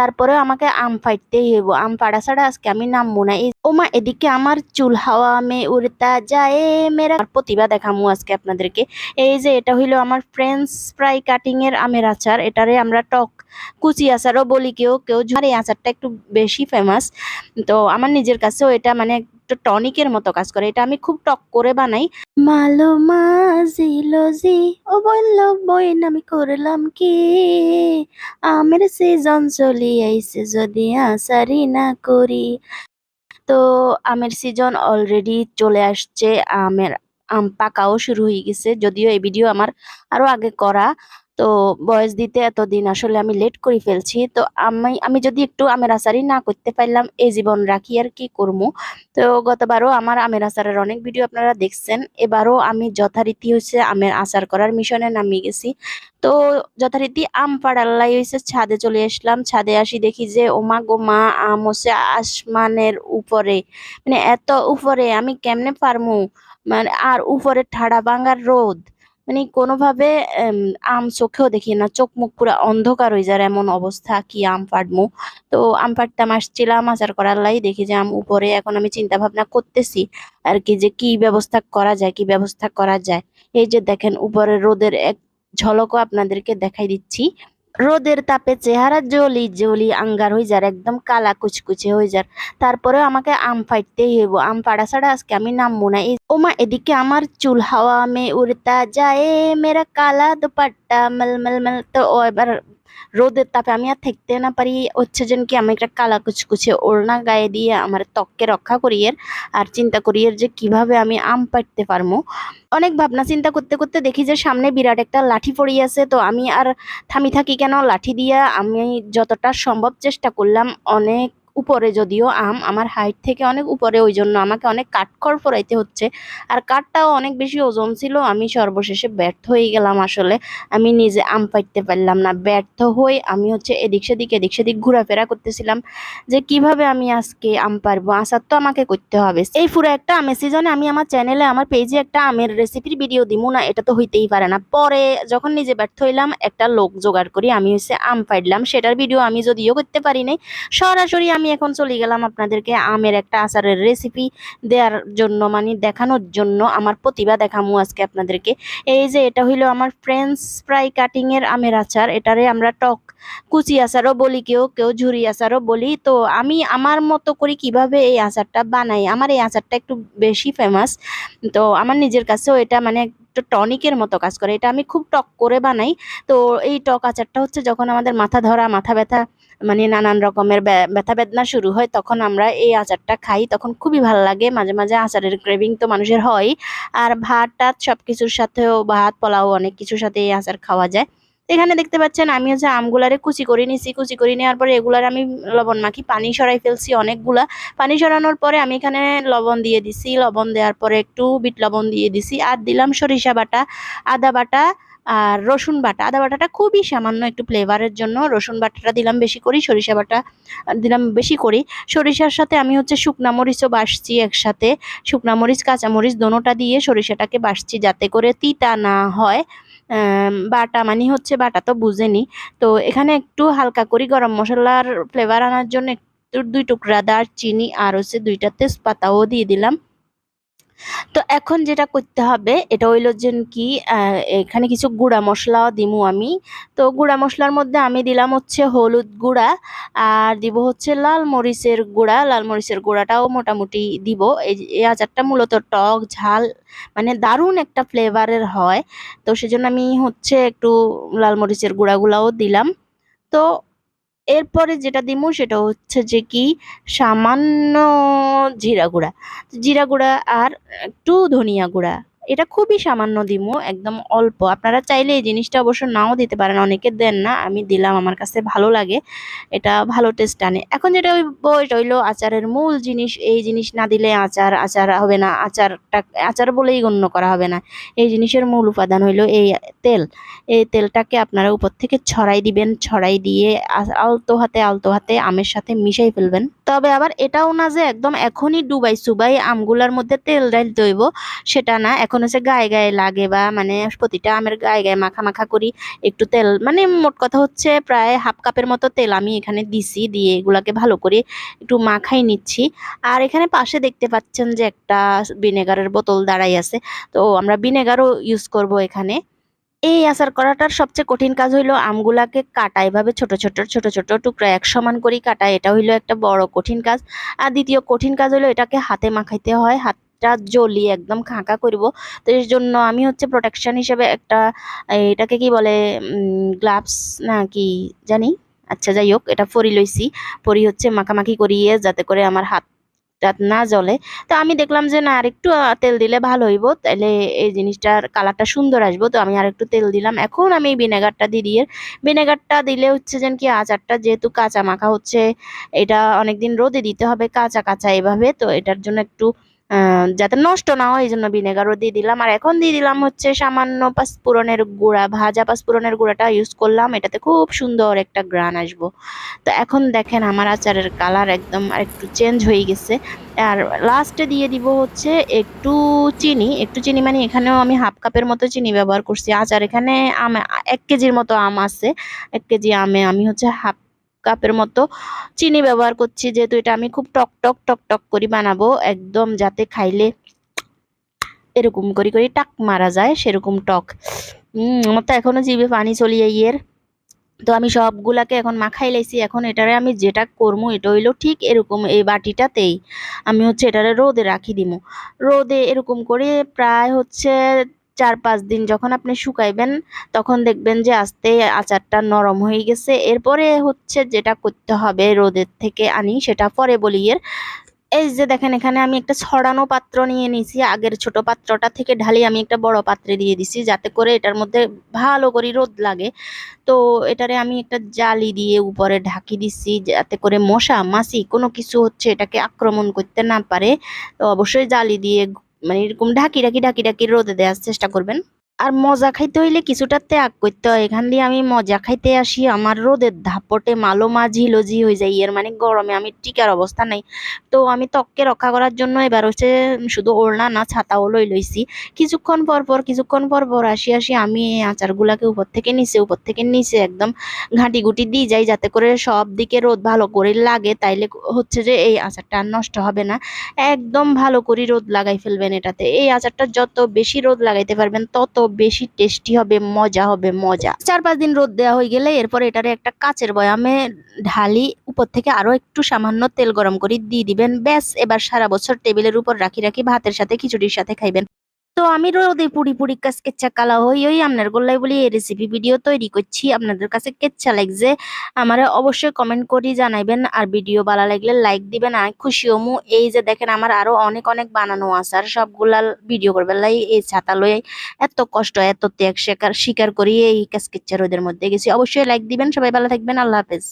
তারপরেও আমাকে আম ফাটতেই হইব। আম ফাড়া ছাড়া আজকে আমি নামবো না। ওমা, এদিকে আমার চুল হাওয়া মে উড়তা যায়। মেরা প্রতিভা দেখামু আজকে আপনাদেরকে। এই যে, এটা হইল আমার ফ্রেঞ্চ ফ্রাই কাটিং এর আমের আচার। এটারে আমরা টক কুচি আচারও বলি কেউ। কেউ এই আচারটা একটু বেশি ফেমাস তো আমার নিজের কাছেও এটা মানে একটু টনিকের মতো কাজ করে। এটা আমি খুব টক করে বানাই। মালো মাজিলো জি, ও বলল বইন আমি করলাম কি? আমের সিজন চলি আইছে, যদি আসারি না করি। তো আমের সিজন অলরেডি চলে আসছে, আমের আম পাকাও শুরু হয়ে গেছে, যদিও এই ভিডিও আমার আরও আগে করা। তো বয়স দিতে এতদিন আসলে আমি লেট করে ফেলছি। তো আমি আমি যদি একটু আমের আচারই না করতে পারলাম এই জীবন রাখি আর কি করব তো গতবারও আমার আমের আচারের অনেক ভিডিও আপনারা দেখছেন। এবারও আমি যথারীতি হচ্ছে আমের আচার করার মিশনে নামিয়ে গেছি। তো যথারীতি আম পাড়াল্লাই হয়েছে ছাদে চলে আসলাম। ছাদে আসি দেখি যে, ওমা গো মা, আম হচ্ছে আসমানের উপরে। মানে এত উপরে, আমি কেমনে পারমু? মানে আর উপরে ঠাড়া ভাঙার রোদ। মানে কোনোভাবে আম চোখেও দেখি না। চোখ মুখ পুরো অন্ধকার হয়ে যায় এমন অবস্থা কি আম পাড়মু তো আম পাড়তাম আসছিলাম আচার করার লাই দেখি যে আম উপরে এখন আমি চিন্তা ভাবনা করতেছি আর কি যে কি ব্যবস্থা করা যায়, কি ব্যবস্থা করা যায়। এই যে দেখেন উপরে রোদের এক ঝলকও আপনাদেরকে দেখাই দিচ্ছি। রোদের তাপে চেহারা জলি জলি আঙ্গার হয়ে যার, একদম কালা কুচকুচে হয়ে যার। তারপরে আমাকে আম ফাইটতেই হইব। আম পাড়া ছাড়া আজকে আমি নামবো না। এই ওমা, এদিকে আমার চুল হাওয়া মে উড়তা যায়, মেরা কালা দুপাট্টা, মল মল তো এবার রোদের তাপে আমি আর থাকতে না পারি। হচ্ছে যেন কি আমি একটা কালা কুচকুচে ওড়না গায়ে দিয়ে আমার ত্বককে রক্ষা করিয়ে আর চিন্তা করিয়ে যে কীভাবে আমি আম পাড়তে পারব। অনেক ভাবনা চিন্তা করতে করতে দেখি যে সামনে বিরাট একটা লাঠি পড়ে আছে। তো আমি আর থামি থাকি কেন? লাঠি দিয়ে আমি যতটা সম্ভব চেষ্টা করলাম। অনেক উপরে যদিও আম, আমার হাইট থেকে অনেক উপরে ওই জন্য আমাকে অনেক কাঠখড় ফোরাইতে হচ্ছে। আর কাঠটাও অনেক বেশি ওজন ছিল, আমি সর্বশেষে ব্যর্থ হয়ে গেলাম আসলে। আমি নিজে আম পাইতে পারলাম না, ব্যর্থ হয়ে আমি হচ্ছে এদিক সেদিক এদিক সেদিক ঘোরাফেরা করতেছিলাম যে কীভাবে আমি আজকে আম পারব আসার তো আমাকে করতে হবে। এই পুরো একটা আমের সিজনে আমি আমার চ্যানেলে আমার পেজে একটা আমের রেসিপির ভিডিও দিব না, এটা তো হইতেই পারে না। পরে যখন নিজে ব্যর্থ হইলাম, একটা লোক জোগাড় করি, আমি হচ্ছে আম পাইলাম সেটার ভিডিও আমি যদিও করতে পারি নাই, সরাসরি আমি এখন চলে গেলাম আপনাদেরকে আমের একটা আচারের রেসিপি দেওয়ার জন্য মানে দেখানোর জন্য আমার প্রতিভা দেখামু আজকে আপনাদেরকে। এই যে এটা হইল আমার ফ্রেঞ্চ ফ্রাই কাটিংয়ের আমের আচার, এটারে আমরা টক কুচি আচারও বলি, কেউ কেউ ঝুরি আচারও বলি। তো আমি আমার মতো করে কীভাবে এই আচারটা বানাই? আমার এই আচারটা একটু বেশি ফেমাস তো আমার নিজের কাছেও এটা মানে একটু টনিকের মতো কাজ করে। এটা আমি খুব টক করে বানাই। তো এই টক আচারটা হচ্ছে যখন আমাদের মাথা ধরা, মাথা ব্যথা মানে নানান রকমের ব্যা- ব্যথা বেদনা শুরু হয়, তখন আমরা এই আচারটা খাই। তখন খুবই ভালো লাগে। মাঝে মাঝে আচারের ক্রেভিং তো মানুষের হয়। আর ভাত টাত সব কিছুর সাথেও, ভাত, পোলাও অনেক কিছুর সাথে এই আচার খাওয়া যায়। এখানে দেখতে পাচ্ছেন, আমি হচ্ছে আমগুলারে কুচি করে নিছি। কুচি করে নেওয়ার পরে এগুলার আমি লবণ মাখি। পানি সরাই ফেলছি অনেকগুলা। পানি সরানোর পরে আমি এখানে লবণ দিয়ে দিছি। লবণ দেওয়ার পরে একটু বিট লবণ দিয়ে দিছি। আর দিলাম সরিষা বাটা, আদা বাটা আর রসুন বাটা, আদা বাটাটা খুবই সামান্য একটু ফ্লেভারের জন্য। রসুন বাটাটা দিলাম বেশি করি, সরিষা বাটা দিলাম বেশি করি। সরিষার সাথে আমি হচ্ছে শুকনা মরিচও বাসছি একসাথে। শুকনা মরিচ, কাঁচা মরিচ দোনোটা দিয়ে সরিষাটাকে বাসছি যাতে করে তিতা না হয়। বাটা মানে হচ্ছে বাটা তো বুঝেনি। তো এখানে একটু হালকা করি গরম মশলার ফ্লেভার আনার জন্য একটু দুই টুকরা দারচিনি আর হচ্ছে দুইটা তেজপাতাও দিয়ে দিলাম। তো এখন যেটা করতে হবে, এটা হইল যে কি এখানে কিছু গুঁড়া মশলাও দিমু আমি। তো গুঁড়া মশলার মধ্যে আমি দিলাম হচ্ছে হলুদ গুঁড়া, আর দিব হচ্ছে লাল মরিচের গুঁড়া। লাল মরিচের গুঁড়াটাও মোটামুটি দিব। এই আচারটা মূলত টক, ঝাল মানে দারুণ একটা ফ্লেভারের হয়। তো সেজন্য আমি হচ্ছে একটু লাল মরিচের গুঁড়াগুলাও দিলাম। তো এরপরে যেটা দিব সেটা হচ্ছে যে কি? সামান্য জিরা গুঁড়া। জিরা গুঁড়া আর একটু ধনিয়া গুঁড়া। এটা খুবই সামান্য দিমু, একদম অল্প। আপনারা চাইলে এই জিনিসটা অবশ্য নাও দিতে পারেন, অনেকে দেন না, আমি দিলাম, আমার কাছে ভালো লাগে, এটা ভালো টেস্ট আনে। এখন যেটা হইল আচারের মূল জিনিস, এই জিনিস না দিলে আচার আচার হবে না, আচারটা, আচার বলেই গণ্য করা হবে না। এই জিনিসের মূল উপাদান হইল এই তেল। এই তেলটাকে আপনারা উপর থেকে ছড়াই দিবেন, ছড়াই দিয়ে আলতো হাতে আলতো হাতে আমের সাথে মিশাই ফেলবেন। তবে আবার এটাও না যে একদম এখনই ডুবাই সুবাই আমগুলার মধ্যে তেল ডাল দইব, সেটা না। এখন হচ্ছে গায়ে গায়ে লাগে বা মানে প্রতিটা আমের গায়ে গায়ে মাখা মাখা করি একটু তেল মানে মোট কথা হচ্ছে প্রায় হাফ কাপের মতো তেল আমি এখানে দিছি, দিয়ে এগুলাকে ভালো করে একটু মাখাই নিচ্ছি। আর এখানে পাশে দেখতে পাচ্ছেন যে একটা ভিনেগারের বোতল দাঁড়াই আছে, তো আমরা ভিনেগারও ইউজ করব এখানে। এই আচার করাটার সবচেয়ে কঠিন কাজ হইল আমগুলাকে কাটা। এভাবে ছোট ছোট ছোট ছোট টুকরা এক সমান করি কাটা। এটা হইল একটা বড় কঠিন কাজ। আর দ্বিতীয় কঠিন কাজ হইল এটাকে হাতে মাখাইতে হয়। হাতটা জ্বলিয়ে একদম খাঁকা করব। তো এর জন্য আমি হচ্ছে প্রোটেকশন হিসেবে একটা এটাকে কি বলে গ্লাভস না কি জানি? আচ্ছা যাই হোক, এটা পরি লইছি। পরি হচ্ছে মাখামাখি করিয়ে যাতে করে আমার হাত টাত না জ্বলে, তো আমি দেখলাম যে না, আরেকটু তেল দিলে ভালো হইব। তাহলে এই জিনিসটার কালারটা সুন্দর আসব, তো আমি আরেকটু তেল দিলাম। এখন আমি এই ভিনেগারটা দিয়ে দিয়ে, ভিনেগারটা দিলে হচ্ছে যেন কি, আচারটা যেহেতু কাঁচা মাখা হচ্ছে, এটা অনেকদিন রোদে দিতে হবে কাঁচা কাঁচা এভাবে, তো এটার জন্য একটু যাতে নষ্ট না হয়, এই জন্য ভিনেগারও দিয়ে দিলাম। আর এখন দিয়ে দিলাম হচ্ছে সামান্য পাঁচফোড়নের গুঁড়া, ভাজা পাঁচফোড়নের গুঁড়াটা ইউজ করলাম। এটাতে খুব সুন্দর একটা গ্রান আসব। তো এখন দেখেন আমার আচারের কালার একদম আর একটু চেঞ্জ হয়ে গেছে। আর লাস্টে দিয়ে দিব হচ্ছে একটু চিনি। একটু চিনি মানে এখানেও আমি হাফ কাপের মতো চিনি ব্যবহার করছি। আচার এখানে আম, এক কেজির মতো আম আছে। এক কেজি আমে আমি হচ্ছে হাফ কাপের মতো চিনি ব্যবহার করছি, যেহেতু এটা আমি খুব টক টক টক টক করে বানাবো, একদম যাতে খাইলে এরকম করে করে টাক মারা যায়, সেরকম টক। আমার তো এখনও জিভে পানি চলিয়ে ইয়ের। তো আমি সবগুলাকে এখন মাখাই লাইছি, এখন এটারে আমি যেটা করব এটা হইল ঠিক এরকম এই বাটিটাতেই। আমি হচ্ছে এটারে রোদে রাখি দিব রোদে এরকম করে প্রায় হচ্ছে চার পাঁচ দিন যখন আপনি শুকাইবেন, তখন দেখবেন যে আস্তে আচারটা নরম হয়ে গেছে। এরপরে হচ্ছে যেটা করতে হবে রোদের থেকে আনি, সেটা পরে বলি এর। এই যে দেখেন, এখানে আমি একটা ছড়ানো পাত্র নিয়ে নিয়েছি। আগের ছোট পাত্রটা থেকে ঢালি আমি একটা বড় পাত্রে দিয়ে দিছি, যাতে করে এটার মধ্যে ভালো করে রোদ লাগে। তো এটারে আমি একটা জালি দিয়ে উপরে ঢাকি দিছি, যাতে করে মশা, মাছি কোনো কিছু হচ্ছে এটাকে আক্রমণ করতে না পারে। তো অবশ্যই জালি দিয়ে মানে এরকম ঢাকি ঢাকি ঢাকি ঢাকি রোদে দেওয়ার চেষ্টা করবেন। আর মজা খাইতে হইলে কিছুটা ত্যাগ করতে হয়। এখান দিয়ে আমি মজা খাইতে আসি, আমার রোদের ধাপটে মালো মা ঝিলোঝি হয়ে যায়। এর মানে গরমে আমি টিকার অবস্থা নাই। তো আমি ত্বককে রক্ষা করার জন্য এবার হচ্ছে শুধু ওড়না না, ছাতাও লই লইছি। কিছুক্ষণ পর পর, কিছুক্ষণ পর পর আসি আসি আমি এই আচারগুলাকে উপর থেকে নিচে, উপর থেকে নিচে একদম ঘাঁটি গুটি দিয়ে যাই, যাতে করে সব দিকে রোদ ভালো করে লাগে। তাইলে হচ্ছে যে এই আচারটা আর নষ্ট হবে না। একদম ভালো করে রোদ লাগাই ফেলবেন এটাতে। এই আচারটা যত বেশি রোদ লাগাইতে পারবেন, তত বেশি টেস্টি হবে, মজা হবে, মজা। চার পাঁচ দিন রোদ দেওয়া হয়ে গেলে এরপর এটারে একটা কাচের বয়ামে ঢালি, উপর থেকে আরও একটু সামান্য তেল গরম করে দিয়ে দিবেন। ব্যাস, এবার সারা বছর টেবিলের উপর রাখি রাখি ভাতের সাথে খিচুড়ির সাথে খাইবেন। তো আমি রোদে পুরি পুরি কাজ কেচ্ছা কালা হই ওই আপনার গোল্লাই বলি, এই রেসিপি ভিডিও তৈরি করছি। আপনাদের কাছে কেচ্ছা লাগছে, আমারে অবশ্যই কমেন্ট করি জানাইবেন। আর ভিডিও ভালো লাগলে লাইক দিবেন। আর খুশি হমু। এই যে দেখেন, আমার আরও অনেক অনেক বানানো আছে। আর সবগুলা ভিডিও করবেন লাই এই ছাতা লই এত কষ্ট, এত ত্যাগ স্বীকার স্বীকার করি এই কাজ কেচ্ছা রোদের মধ্যে গেছি। অবশ্যই লাইক দিবেন। সবাই ভালো থাকবেন। আল্লাহ হাফেজ।